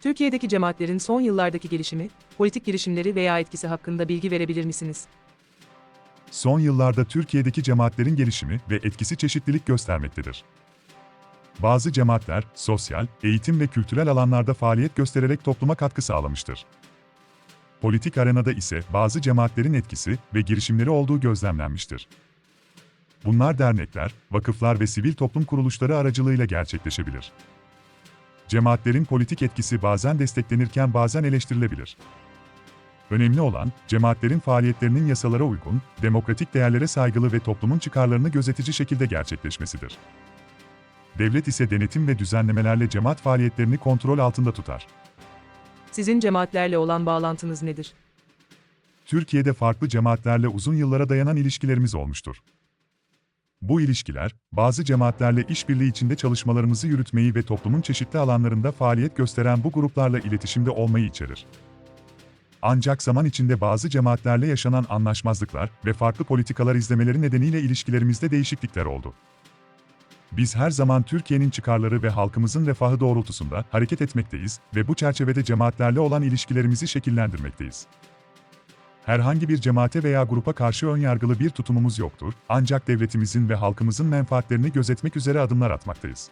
Türkiye'deki cemaatlerin son yıllardaki gelişimi, politik girişimleri veya etkisi hakkında bilgi verebilir misiniz? Son yıllarda Türkiye'deki cemaatlerin gelişimi ve etkisi çeşitlilik göstermektedir. Bazı cemaatler, sosyal, eğitim ve kültürel alanlarda faaliyet göstererek topluma katkı sağlamıştır. Politik arenada ise bazı cemaatlerin etkisi ve girişimleri olduğu gözlemlenmiştir. Bunlar dernekler, vakıflar ve sivil toplum kuruluşları aracılığıyla gerçekleşebilir. Cemaatlerin politik etkisi bazen desteklenirken bazen eleştirilebilir. Önemli olan, cemaatlerin faaliyetlerinin yasalara uygun, demokratik değerlere saygılı ve toplumun çıkarlarını gözetici şekilde gerçekleşmesidir. Devlet ise denetim ve düzenlemelerle cemaat faaliyetlerini kontrol altında tutar. Sizin cemaatlerle olan bağlantınız nedir? Türkiye'de farklı cemaatlerle uzun yıllara dayanan ilişkilerimiz olmuştur. Bu ilişkiler, bazı cemaatlerle işbirliği içinde çalışmalarımızı yürütmeyi ve toplumun çeşitli alanlarında faaliyet gösteren bu gruplarla iletişimde olmayı içerir. Ancak zaman içinde bazı cemaatlerle yaşanan anlaşmazlıklar ve farklı politikalar izlemeleri nedeniyle ilişkilerimizde değişiklikler oldu. Biz her zaman Türkiye'nin çıkarları ve halkımızın refahı doğrultusunda hareket etmekteyiz ve bu çerçevede cemaatlerle olan ilişkilerimizi şekillendirmekteyiz. Herhangi bir cemaate veya grupa karşı önyargılı bir tutumumuz yoktur, ancak devletimizin ve halkımızın menfaatlerini gözetmek üzere adımlar atmaktayız.